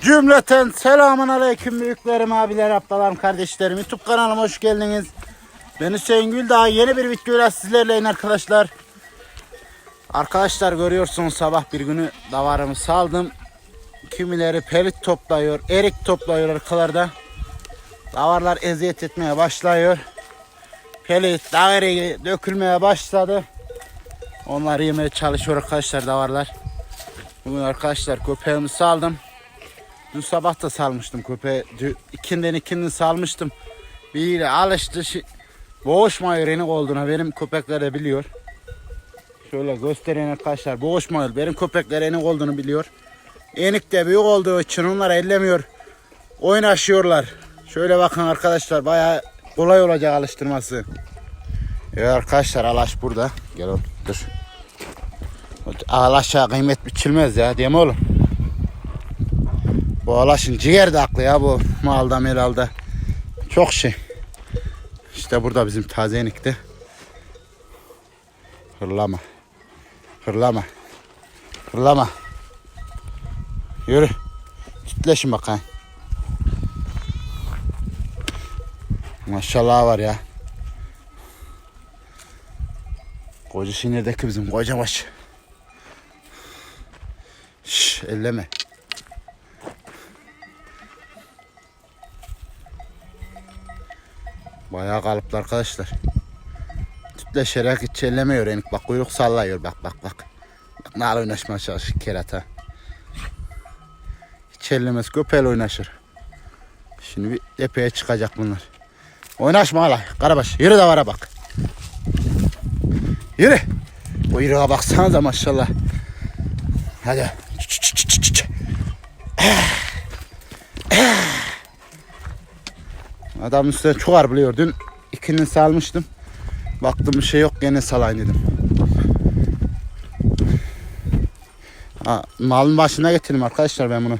Cümleten selamun aleyküm büyüklerim, abiler, ablalarım, kardeşlerim. YouTube kanalıma hoş geldiniz. Ben Hüseyin Gül daha yeni bir videoyla sizlerleyim arkadaşlar. Arkadaşlar görüyorsunuz sabah bir günü davarımı saldım. Kimileri pelit topluyor, erik topluyor arkalarda. Davarlar eziyet etmeye başlıyor. Pelit, eriği dökülmeye başladı. Onları yemeye çalışıyor arkadaşlar davarlar. Bugün arkadaşlar köpeğimi saldım. Dün sabah da salmıştım köpeği. Dü- İkinden ikinden salmıştım. Biriyle alıştı. Şi- boğuşmuyor enik olduğunu benim köpekler de biliyor. Şöyle göstereyim arkadaşlar. Boğuşmuyor. Benim köpekler enik olduğunu biliyor. Enik de büyük olduğu için onlar ellemiyor. Oynaşıyorlar. Şöyle bakın arkadaşlar bayağı kolay olacak alıştırması. Evet arkadaşlar Alaş burada. Gel oğlum dur. Alaş'a kıymet biçilmez ya değil mi oğlum? Bu alaşın ciğer de aklı ya bu malda melalda. Çok şey. İşte burada bizim taze enikti. Hırlama. Hırlama. Hırlama. Yürü. Titleşin bakayım. Maşallah var ya. Koca sinirdeki bizim koca baş. Şş, elleme. Bayağı kalıplı arkadaşlar. Tütleşerek hiç ellemiyor enik. Bak kuyruk sallıyor bak bak bak. Bak ne oynaşmaya çalışır kerata. Hiç ellemez köpeğiyle oynaşır. Şimdi bir epeye çıkacak bunlar. Oynaşma hala. Karabaş yürü de vara bak. Yürü. Kuyruğa baksanıza maşallah. Hadi. Çık, çık, çık, çık, çık. Adam üstüne çok arbuluyor. Dün ikinin salmıştım. Baktım bir şey yok gene salayım dedim. Ha, malın başına getirdim arkadaşlar ben bunu.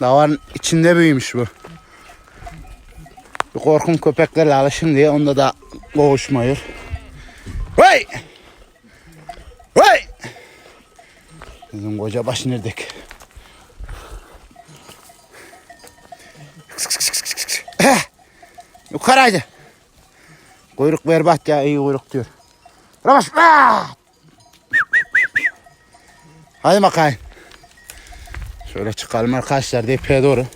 Davarın içinde büyümüş bu. Bir korkum köpeklerle alışın diye onda da boğuşmuyor. Hey! Hey! Bizim koca baş neredeki? Eh! Yukarı haydi. Kuyruk berbat ya iyi kuyruk diyor. Ramaş. Ah! Hadi bakayım. Şöyle çıkalım arkadaşlar depeye doğru.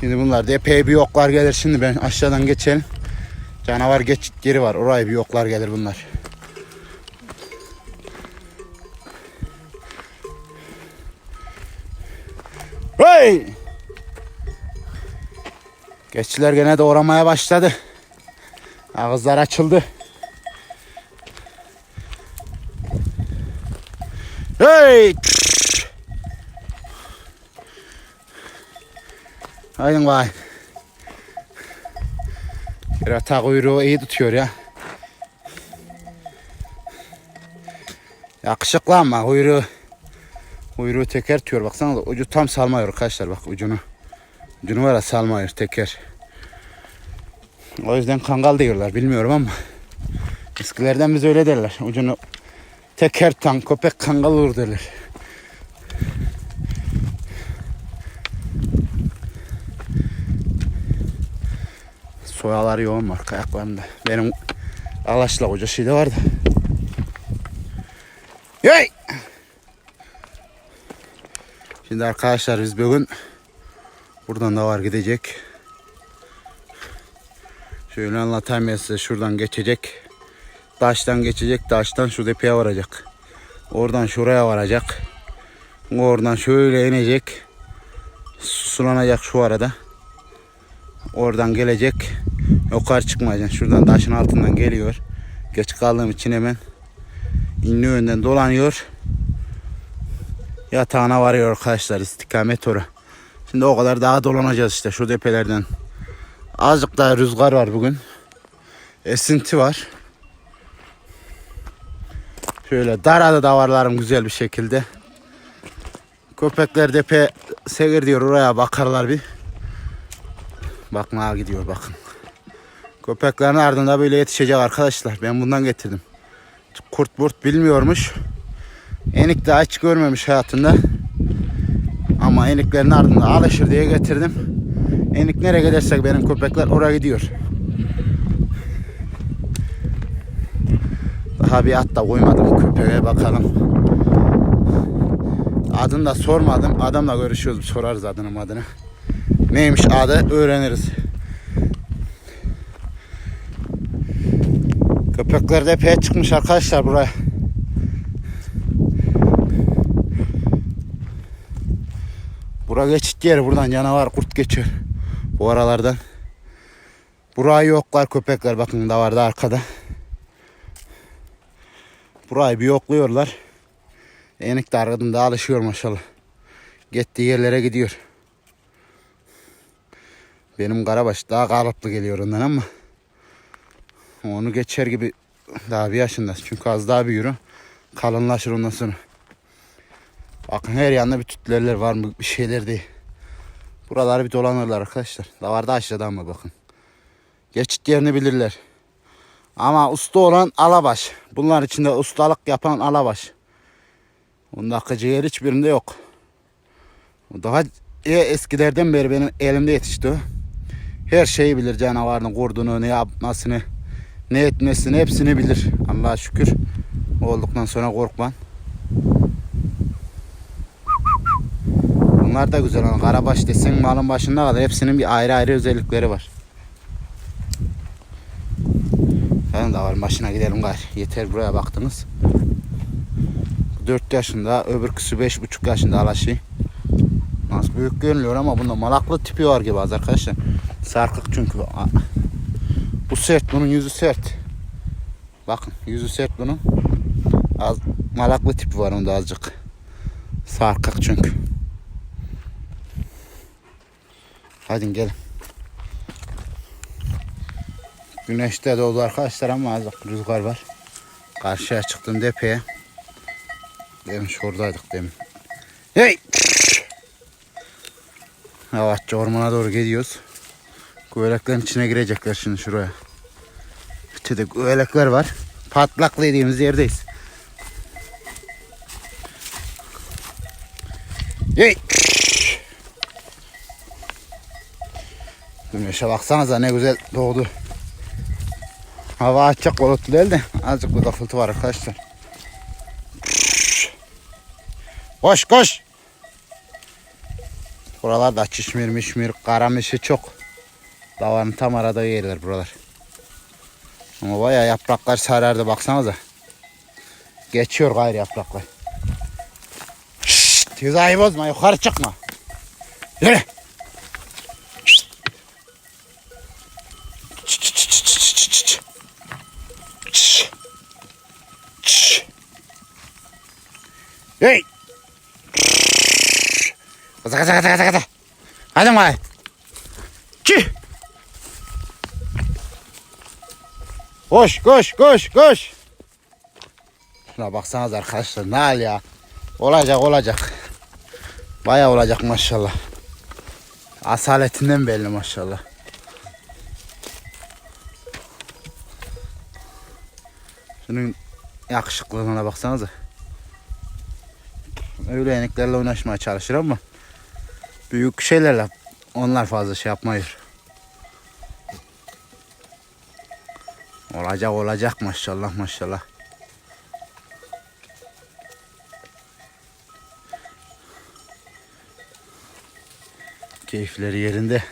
Şimdi bunlar depeye bir yoklar gelir. Şimdi ben aşağıdan geçelim. Canavar geçit yeri var. Oraya bir yoklar gelir bunlar. Hey! Geççiler gene doğramaya başladı. Ağızlar açıldı. Hey! Haydi vay. Kerata kuyruğu iyi tutuyor ya. Yakışıklı ama kuyruğu. Kuyruğu teker tutuyor baksana da ucu tam salmıyor arkadaşlar bak ucunu. Ucunu var ya salmıyor teker. O yüzden kangal diyorlar bilmiyorum ama. Eskilerden biz öyle derler. Ucunu teker tan köpek kangal olur derler. Soyalar yoğun var ayaklarımda. Benim alaşla koca şey de vardı. Hey! Şimdi arkadaşlar biz bugün buradan da var gidecek. Şöyle anlatayım ben size şuradan geçecek. Taştan geçecek. Taştan şu tepeye varacak. Oradan şuraya varacak. Oradan şöyle inecek. Sulanacak şu arada. Oradan gelecek. Yukarı çıkmayacak. Şuradan taşın altından geliyor. Geç kaldığım için hemen inli yönden dolanıyor. Yatağına varıyor arkadaşlar istikamet ora. Şimdi o kadar daha dolanacağız işte şu tepelerden. Azıcık daha rüzgar var bugün. Esinti var. Şöyle darada davarlarım güzel bir şekilde. Köpekler depe sevir diyor oraya bakarlar bir. Bak ne gidiyor bakın. Köpeklerin ardında böyle yetişecek arkadaşlar. Ben bundan getirdim. Kurt burt bilmiyormuş. Enik daha hiç görmemiş hayatında. Ama eniklerin ardında alışır diye getirdim. Enik nereye gidersek benim köpekler oraya gidiyor. Daha bir at da koymadım köpeğe bakalım. Adını da sormadım. Adamla görüşüyoruz. Sorarız adını adını. Neymiş adı öğreniriz. Köpekler de epey çıkmış arkadaşlar buraya. Bura geçit yeri. Buradan canavar kurt geçiyor. Bu aralardan. Burayı yoklar köpekler. Bakın da vardı arkada. Burayı bir yokluyorlar. Enik de arkadan da alışıyor maşallah. Gittiği yerlere gidiyor. Benim Karabaş daha kalıplı geliyor ondan ama onu geçer gibi daha bir yaşında. Çünkü az daha büyür. Kalınlaşır ondan sonra. Bakın her yanında bir tütlerler var mı bir şeyler değil. Buraları bir dolanırlar arkadaşlar. Davarda aşağıdan mı bakın. Geçit yerini bilirler. Ama usta olan alabaş. Bunlar içinde ustalık yapan alabaş. Bunda akıcı yer hiçbirinde yok. Daha eskilerden beri benim elimde yetişti. Her şeyi bilir canavarın kurduğunu, ne yapmasını, ne etmesini hepsini bilir. Allah'a şükür. Olduktan sonra korkmam. Bunlar da güzel. olan Karabaş desen malın başında kadar hepsinin bir ayrı ayrı özellikleri var. Ben de var başına gidelim gari. Yeter buraya baktınız. 4 yaşında, öbürküsü 5,5 yaşında alaşı. Nasıl büyük görünüyor ama bunda malaklı tipi var gibi az arkadaşlar. Sarkık çünkü. Bu sert, bunun yüzü sert. Bakın yüzü sert bunun. Az malaklı tipi var onda azıcık. Sarkık çünkü. Hadi gelin. Güneş de doğdu arkadaşlar ama azıcık rüzgar var. Karşıya çıktım depeye. Demin şuradaydık demin. Hey! Yavaşça ormana doğru gidiyoruz. Göğeleklerin içine girecekler şimdi şuraya. İçeride göğelekler var. Patlaklı dediğimiz yerdeyiz. Hey! Güneşe baksanıza ne güzel doğdu. Hava açacak bulutlu değil de azıcık bir kafıltı var arkadaşlar. Koş koş. Buralarda çişmir mişmir karamışı çok. Davarın tam aradığı yerler buralar. Ama bayağı yapraklar sarardı baksanıza. Geçiyor gayrı yapraklar. Şşt, hizayı bozma yukarı çıkma. Yürü. Kaza kaza kaza kaza kaza. Hadi bay. Çi. Koş koş koş koş. Şuna baksanız arkadaşlar ne hal ya. Olacak olacak. Baya olacak maşallah. Asaletinden belli maşallah. Şunun yakışıklılığına baksanıza. Öyle yeniklerle oynaşmaya çalışır ama büyük şeylerle onlar fazla şey yapmıyor. Olacak olacak maşallah maşallah. Keyifleri yerinde.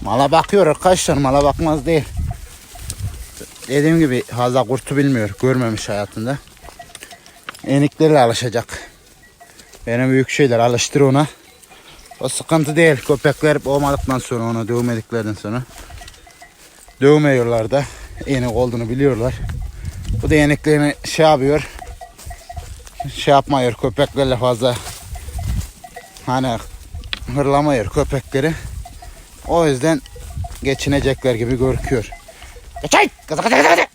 Mala bakıyor arkadaşlar mala bakmaz değil. Dediğim gibi fazla kurtu bilmiyor. Görmemiş hayatında. Eniklerle alışacak. Benim büyük şeyler alıştır ona. O sıkıntı değil. Köpekler olmadıktan sonra onu dövmediklerden sonra. Dövmüyorlar da. Enik olduğunu biliyorlar. Bu da eniklerini şey yapıyor. Şey yapmıyor köpeklerle fazla. Hani hırlamıyor köpekleri. O yüzden geçinecekler gibi. Geçey! Kıza kıza kıza kıza!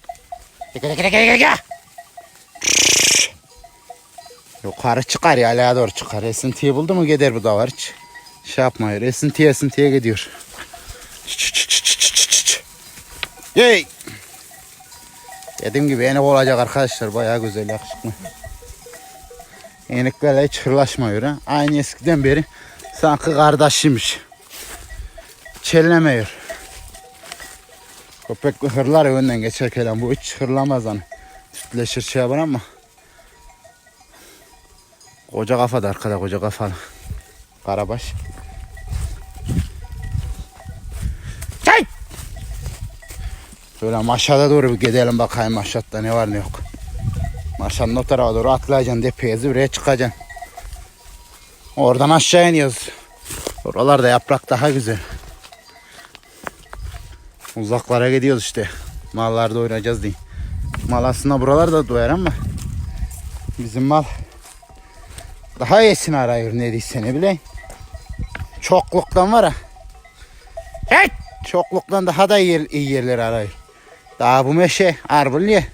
Gel gel gel gel gel! Yukarı çıkar ya alaya doğru çıkar. Esintiyi buldu mu gider bu da var hiç. Şey yapmıyor. Esintiye esintiye gidiyor. Yey! Dediğim gibi enik olacak arkadaşlar. Bayağı güzel yakışıklı. Eniklerle hiç hırlaşmıyor ha. Aynı eskiden beri sanki kardeşiymiş. Çellemiyor. Köpek hırlar önden geçerken bu hiç hırlamaz hani. Sütleşir şey yapar ama. Koca kafa da arkada koca kafalı. Karabaş. Hey! Şöyle aşağıda doğru bir gidelim bakayım aşağıda ne var ne yok. Maşanın o tarafa doğru atlayacaksın tepeye zirveye çıkacaksın. Oradan aşağı iniyoruz. Oralarda yaprak daha güzel. Uzaklara gidiyoruz işte. Mallarda oynayacağız diye. Mal aslında buralarda doyar ama bizim mal daha iyisini arıyor ne ne bileyim. Çokluktan var ha. Hey! Çokluktan daha da iyi, iyi yerler arıyor. Daha bu meşe arbulye.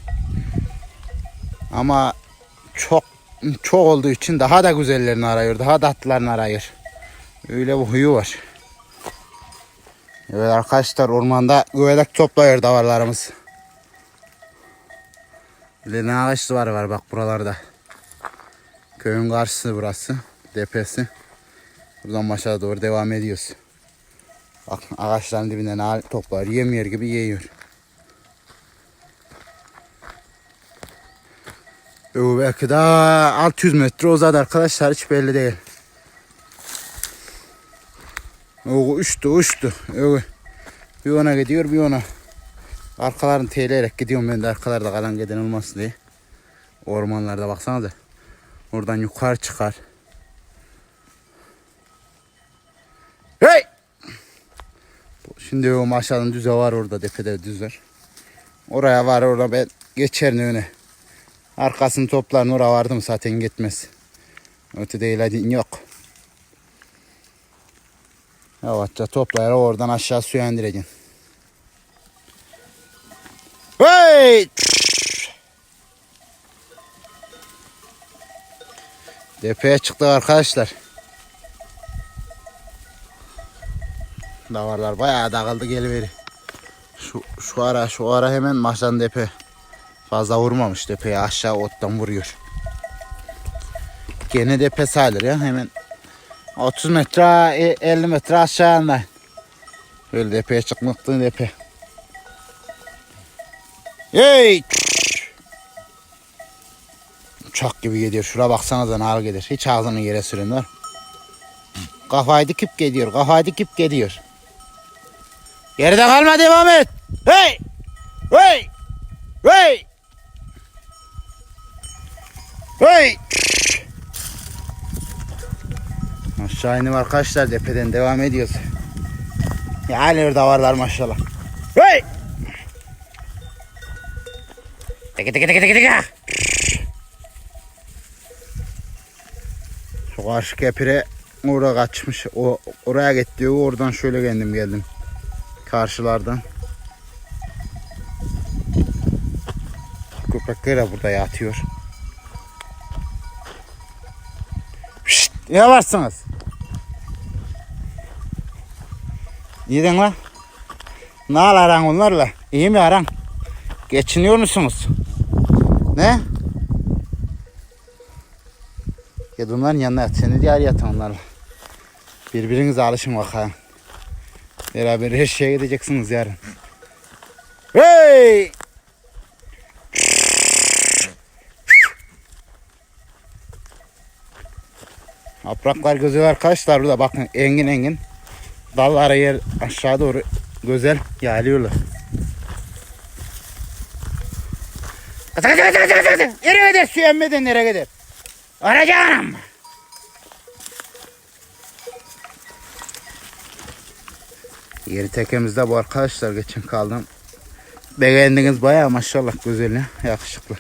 Ama çok çok olduğu için daha da güzellerini arıyor. Daha tatlılarını arıyor. Öyle bir huyu var. Evet arkadaşlar ormanda güvelek topluyor davarlarımız. Bir de ne ağaç var var bak buralarda. Köyün karşısı burası. Depesi. Buradan aşağı doğru devam ediyoruz. Bak ağaçların dibinde ne toplar. Yemiyor gibi yiyor. Yo, belki daha 600 metre uzadı arkadaşlar hiç belli değil. O uçtu uçtu. Yo, bir ona gidiyor bir ona. Arkalarını teyleyerek gidiyorum ben de arkalarda kalan giden olmasın diye. Ormanlarda baksana da. Oradan yukarı çıkar. Hey! Şimdi o aşağıdan düze var orada tepede düzler. Oraya var orada ben geçerim öne. Arkasını toplar oraya vardım zaten gitmez. Öte değil yok. Yavaşça toplayarak oradan aşağı suya indireceksin. Hey! Tepeye çıktık arkadaşlar. Davarlar bayağı dağıldı geliveri. Şu, şu ara şu ara hemen maçtan tepe. Fazla vurmamış tepeye aşağı ottan vuruyor. Gene tepe sayılır ya hemen 30 metre e, 50 metre aşağında. Böyle tepeye çıkmaktı tepe. Hey! Uçak gibi gidiyor. Şura baksanıza nar gidiyor. Hiç ağzını yere sürünür. Kafayı dikip gidiyor. Kafayı dikip gidiyor. Geride kalma devam et. Hey! Hey! Hey! Hey! Aşağı inim arkadaşlar tepeden devam ediyoruz. Yani orada varlar maşallah. Hey! Tıkı tıkı tıkı tıkı tıkı. Karşı kepire oraya kaçmış. O oraya gitti. Oradan şöyle kendim geldim. Karşılardan. Köpekler de burada yatıyor. Şşt, ne varsınız? Yedin lan. Ne aran onlarla? İyi mi aran? Geçiniyor musunuz? Ne? Gel onların yanına yat. Seni diğer yat onlarla. Birbirinize alışın bakalım. Beraber her şeye gideceksiniz yarın. Hey! Yapraklar güzel arkadaşlar burada bakın engin engin. Dallara yer aşağı doğru güzel yayılıyorlar. Nereye gider su emmeden nereye gider? Arayacağım. Yeri tekemizde bu arkadaşlar geçen kaldım. Beğendiniz bayağı maşallah güzel ya, yakışıklı.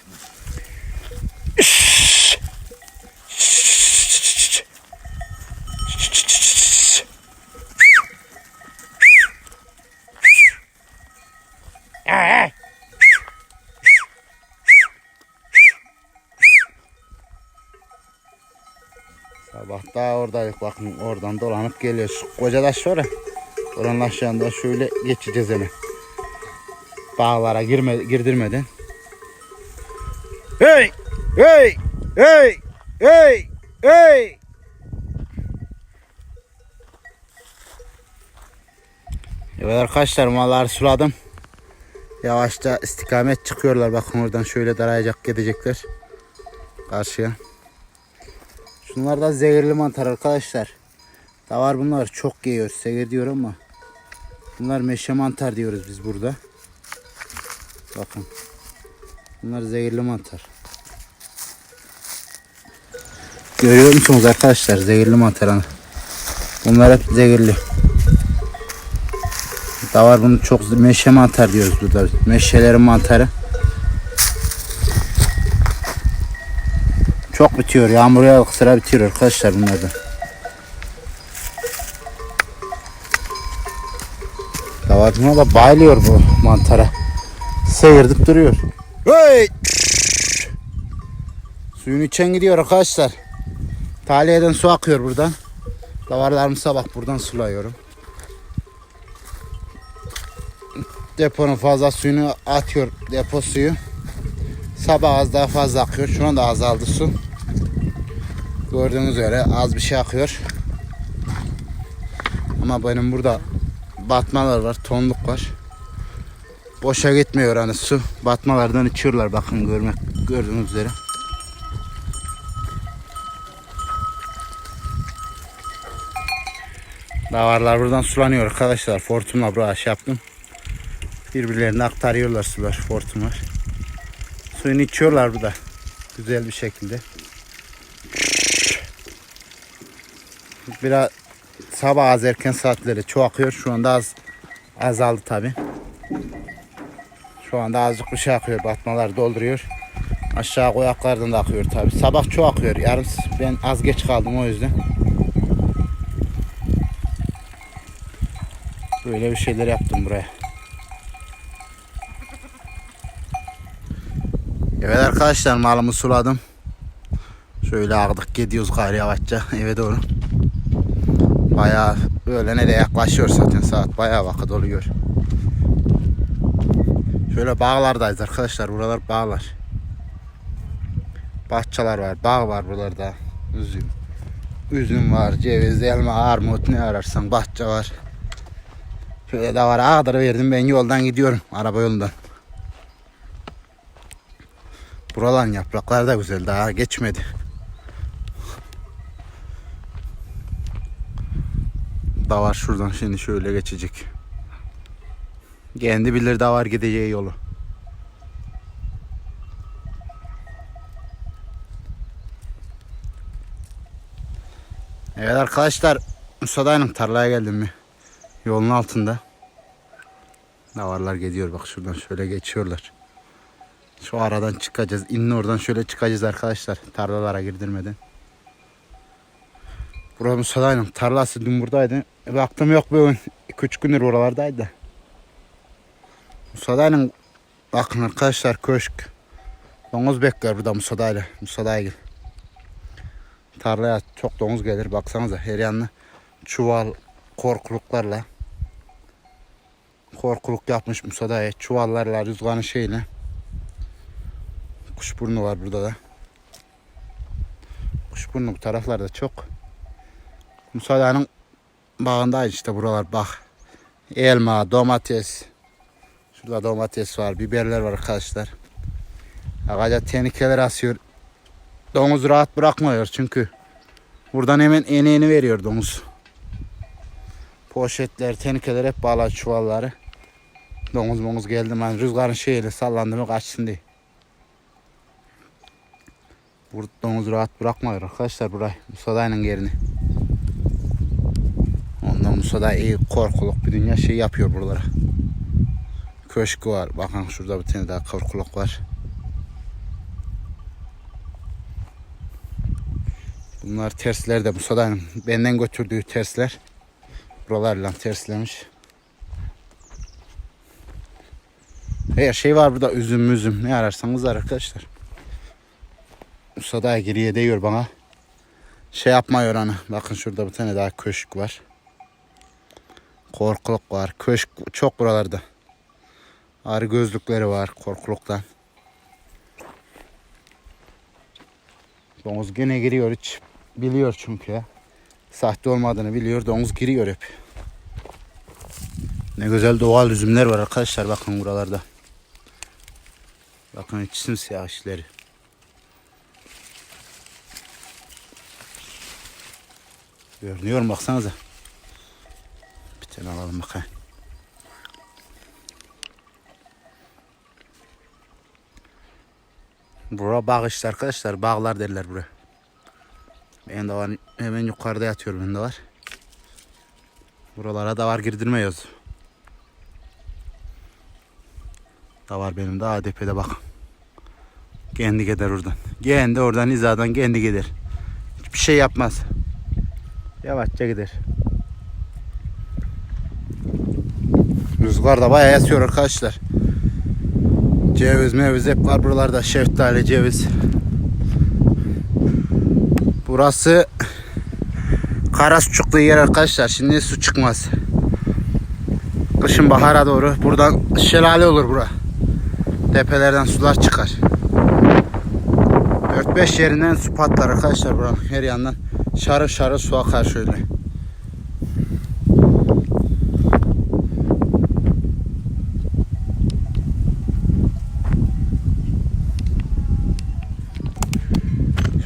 Bakın oradan dolanıp geliyor. Şu koca taş var ya. Oranın aşağında şöyle geçeceğiz hemen. Bağlara girme, girdirmeden. Hey! Hey! Hey! Hey! Hey! Evet arkadaşlar malları suladım. Yavaşça istikamet çıkıyorlar. Bakın oradan şöyle darayacak gidecekler. Karşıya. Şunlar da zehirli mantar arkadaşlar. Da var bunlar çok yiyor. Sever diyor ama. Bunlar meşe mantar diyoruz biz burada. Bakın. Bunlar zehirli mantar. Görüyor musunuz arkadaşlar zehirli mantarını? Bunlar hep zehirli. Da var bunu çok meşe mantar diyoruz burada. Meşelerin mantarı. Çok bitiyor. Yağmur yağdık sıra bitiyor arkadaşlar bunlardan. Davatına da bayılıyor bu mantara. Seyirdik duruyor. Hey! Suyun içen gidiyor arkadaşlar. Taliyeden su akıyor buradan. Davarlarımı sabah buradan sulayıyorum. Deponun fazla suyunu atıyor depo suyu. Sabah az daha fazla akıyor. Şu anda azaldı su. Gördüğünüz üzere az bir şey akıyor. Ama benim burada batmalar var, tonluk var. Boşa gitmiyor hani su. Batmalardan içiyorlar bakın görmek gördüğünüz üzere. Davarlar buradan sulanıyor arkadaşlar. Fortumla buraya şey yaptım. Birbirlerine aktarıyorlar sular. Fortum var. Suyunu içiyorlar burada. Güzel bir şekilde. Biraz sabah az erken saatleri çok akıyor. Şu anda az azaldı tabi. Şu anda azıcık bir şey akıyor. Batmalar dolduruyor. Aşağı koyaklardan da akıyor tabi. Sabah çok akıyor. Yarın ben az geç kaldım o yüzden. Böyle bir şeyler yaptım buraya. Evet arkadaşlar malımı suladım. Şöyle ağdık gidiyoruz gayri yavaşça eve doğru. Bayağı öğlene de yaklaşıyor zaten saat bayağı vakit oluyor. Şöyle bağlardayız arkadaşlar buralar bağlar. Bahçeler var bağ var buralarda. Üzüm. Üzüm var, ceviz, elma, armut ne ararsan bahçe var. Şöyle de var ağdır verdim ben yoldan gidiyorum araba yolundan. Buraların yaprakları da güzel daha geçmedi. Da var şuradan şimdi şöyle geçecek. Kendi bilir da var gideceği yolu. Evet arkadaşlar Musa dayının tarlaya geldim mi? Yolun altında. Davarlar gidiyor bak şuradan şöyle geçiyorlar. Şu aradan çıkacağız. İnin oradan şöyle çıkacağız arkadaşlar. Tarlalara girdirmeden. Burası Musa'daydım. Tarlası dün buradaydı. E, baktım yok bir 2-3 gündür oralardaydı. Musa'daydım. Bakın arkadaşlar köşk. Domuz bekler burada Musa'dayla. Musa'dayla. Tarlaya çok domuz gelir. Baksanıza her yanına çuval korkuluklarla korkuluk yapmış Musa'daya. Çuvallarla rüzgarın şeyle. Kuşburnu var burada da. Kuşburnu bu taraflarda çok. Musa'danın bağındayız işte buralar bak. Elma, domates. Şurada domates var, biberler var arkadaşlar. Ağaca tehlikeler asıyor. Domuz rahat bırakmıyor çünkü. Buradan hemen eneğini veriyor domuz. Poşetler, tehlikeler hep bağlı çuvalları. Domuz momuz geldi mi hani rüzgarın şeyiyle sallandı mı kaçsın diye. Burada domuz rahat bırakmıyor arkadaşlar burayı. Musa'dayının yerini. Ondan Musa'da iyi korkuluk bir dünya şey yapıyor buralara. Köşk var. Bakın şurada bir tane daha korkuluk var. Bunlar tersler de Musa'danın benden götürdüğü tersler. Buralarla terslemiş. Her şey var burada üzüm üzüm ne ararsanız var arkadaşlar. Musa'da geriye değiyor bana. Şey yapmıyor hani. Bakın şurada bir tane daha köşk var. Korkuluk var. Köşk çok buralarda. Arı gözlükleri var korkuluktan. Domuz gene giriyor hiç. Biliyor çünkü. Sahte olmadığını biliyor. Domuz giriyor hep. Ne güzel doğal üzümler var arkadaşlar bakın buralarda. Bakın hiç simsiyah işleri. Görünüyor baksanıza. Tane alalım bakayım. Bura bağ işte arkadaşlar. Bağlar derler buraya. Ben de var hemen yukarıda yatıyor bende var. Buralara da var girdirmiyoruz. Da var benim de ADP'de bak. Kendi gider oradan. Kendi oradan hizadan kendi gider. Hiçbir şey yapmaz. Yavaşça gider. Rüzgar da bayağı yatıyor arkadaşlar. Ceviz meviz hep var buralarda. Şeftali, ceviz. Burası kara su çıktığı yer arkadaşlar. Şimdi su çıkmaz. Kışın bahara doğru buradan şelale olur bura. Tepelerden sular çıkar. 4-5 yerinden su patlar arkadaşlar buranın her yandan. Şarı şarı su akar şöyle.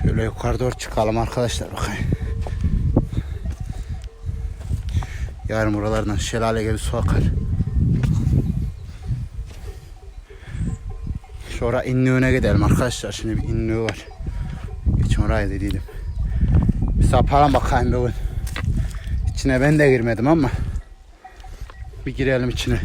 Şöyle yukarı doğru çıkalım arkadaşlar bakayım. Yarın buralardan şelale gibi su akar. Sonra İnlüğü'ne gidelim arkadaşlar. Şimdi bir İnlüğü var. Geçen oraya dediydim. Bir sapalım bakayım bugün. İçine ben de girmedim ama bir girelim içine.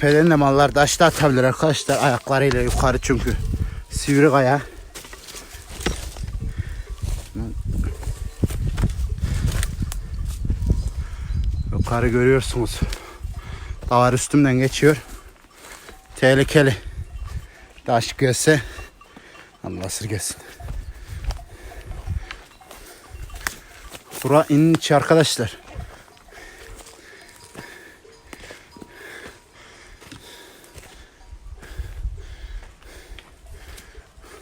Tepeden de mallar taşta atabilir arkadaşlar ayaklarıyla yukarı çünkü sivri kaya. Yukarı görüyorsunuz. Davar üstümden geçiyor. Tehlikeli. Taş gelse Allah sırgesın. Bura inin içi arkadaşlar.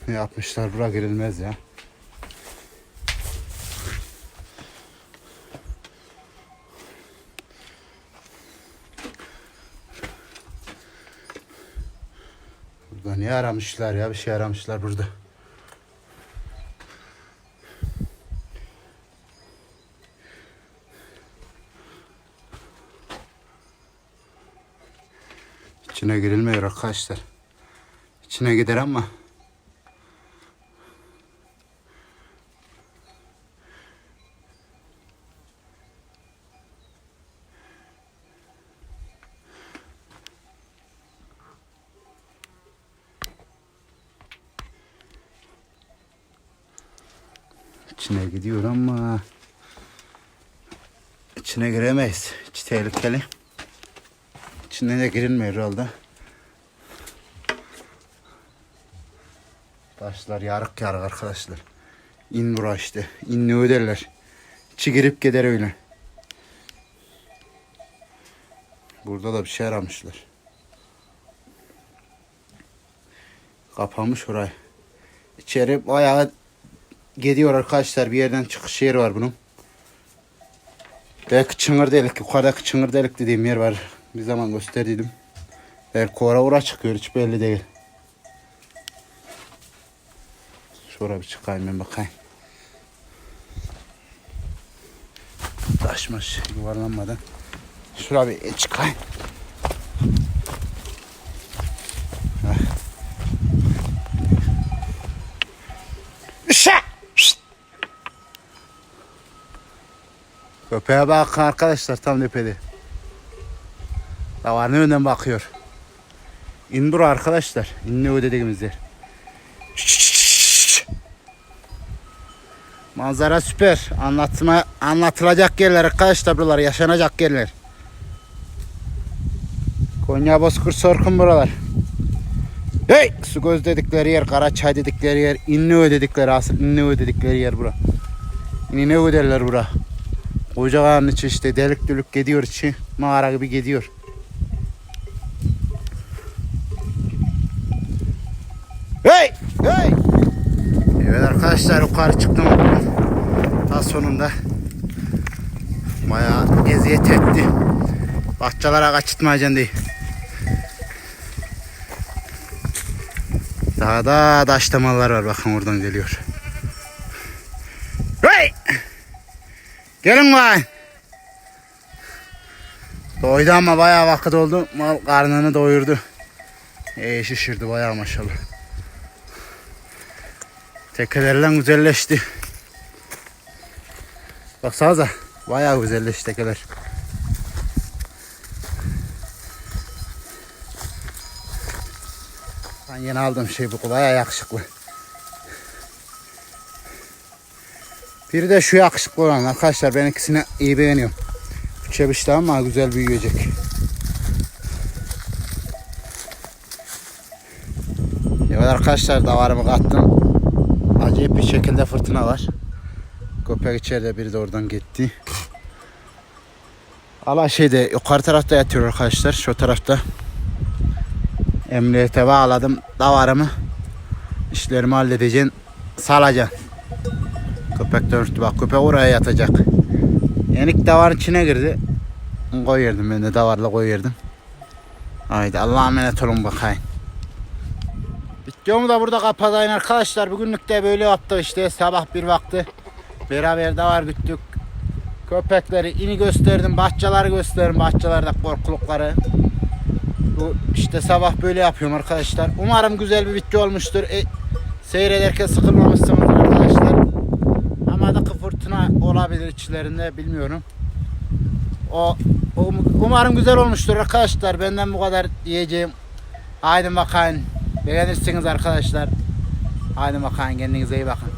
Ne yapmışlar bura girilmez ya. Burada ne aramışlar ya bir şey aramışlar burada. İçine girilmiyor arkadaşlar. İçine gider ama içine gidiyor ama içine giremeyiz. İç tehlikeli. İçine de girilmiyor herhalde. Taşlar yarık yarık arkadaşlar. İn bura işte. İn ne öderler. İçi girip gider öyle. Burada da bir şey aramışlar. Kapamış orayı. İçeri bayağı gidiyor arkadaşlar. Bir yerden çıkış yeri var bunun. Belki çıngır delik, yukarıdaki çıngır delik dediğim yer var. Bir zaman gösterdiydim. Belki ora ora çıkıyor hiç belli değil. Şuraya bir çıkayım ben bakayım. Taşmış yuvarlanmadan. Şuraya bir çıkayım. Köpeğe bakın arkadaşlar tam tepede. Davarın önünden bakıyor. İn bura arkadaşlar. İn ne ödediğimiz yer. Manzara süper. Anlatma, anlatılacak yerler arkadaşlar buralar. Yaşanacak yerler. Konya Bozkır Sorkun buralar. Hey! Su göz dedikleri yer, Karaçay dedikleri yer, İnnöğü dedikleri asıl İnnöğü dedikleri yer bura. İnnöğü derler bura. Koca ağanın içi işte delik dülük gidiyor içi. Mağara gibi gidiyor. Hey! Hey! Arkadaşlar yukarı çıktım. Daha sonunda bayağı eziyet etti. Bahçelere kaçırtmayacaksın diye. Daha da daşlamalar var bakın oradan geliyor. Hey! Gelin lan. Doydu ama bayağı vakit oldu. Mal karnını doyurdu. İyi şişirdi bayağı maşallah. Tekelerle güzelleşti. Baksanıza bayağı güzelleşti tekeler. Ben yeni aldığım şey bu bayağı yakışıklı. Biri de şu yakışıklı olan arkadaşlar ben ikisini iyi beğeniyorum. Çebişti ama güzel büyüyecek. Evet arkadaşlar davarımı kattım. Acayip bir şekilde fırtına var. Köpek içeride biri de oradan gitti. Allah şeyde yukarı tarafta yatıyor arkadaşlar. Şu tarafta. Emniyete bağladım davarımı. İşlerimi halledeceğim. Salacaksın. Köpek dönüştü bak köpek oraya yatacak. Yenik davarın içine girdi. Koyuyordum ben de davarla koyuyordum. Haydi Allah'a emanet olun bakayım. Videomu da burada kapatayım arkadaşlar. Bugünlük de böyle yaptık işte sabah bir vakti. Beraber davar güttük. Köpekleri ini gösterdim. Bahçeleri gösterdim. Bahçelerde korkulukları. Bu işte sabah böyle yapıyorum arkadaşlar. Umarım güzel bir video olmuştur. E, seyrederken sıkılmamışsınızdır arkadaşlar. Ama da fırtına olabilir içlerinde bilmiyorum. O um- umarım güzel olmuştur arkadaşlar. Benden bu kadar diyeceğim. Haydi bakayım. Beğenirsiniz arkadaşlar. Haydi bakayım kendinize iyi bakın.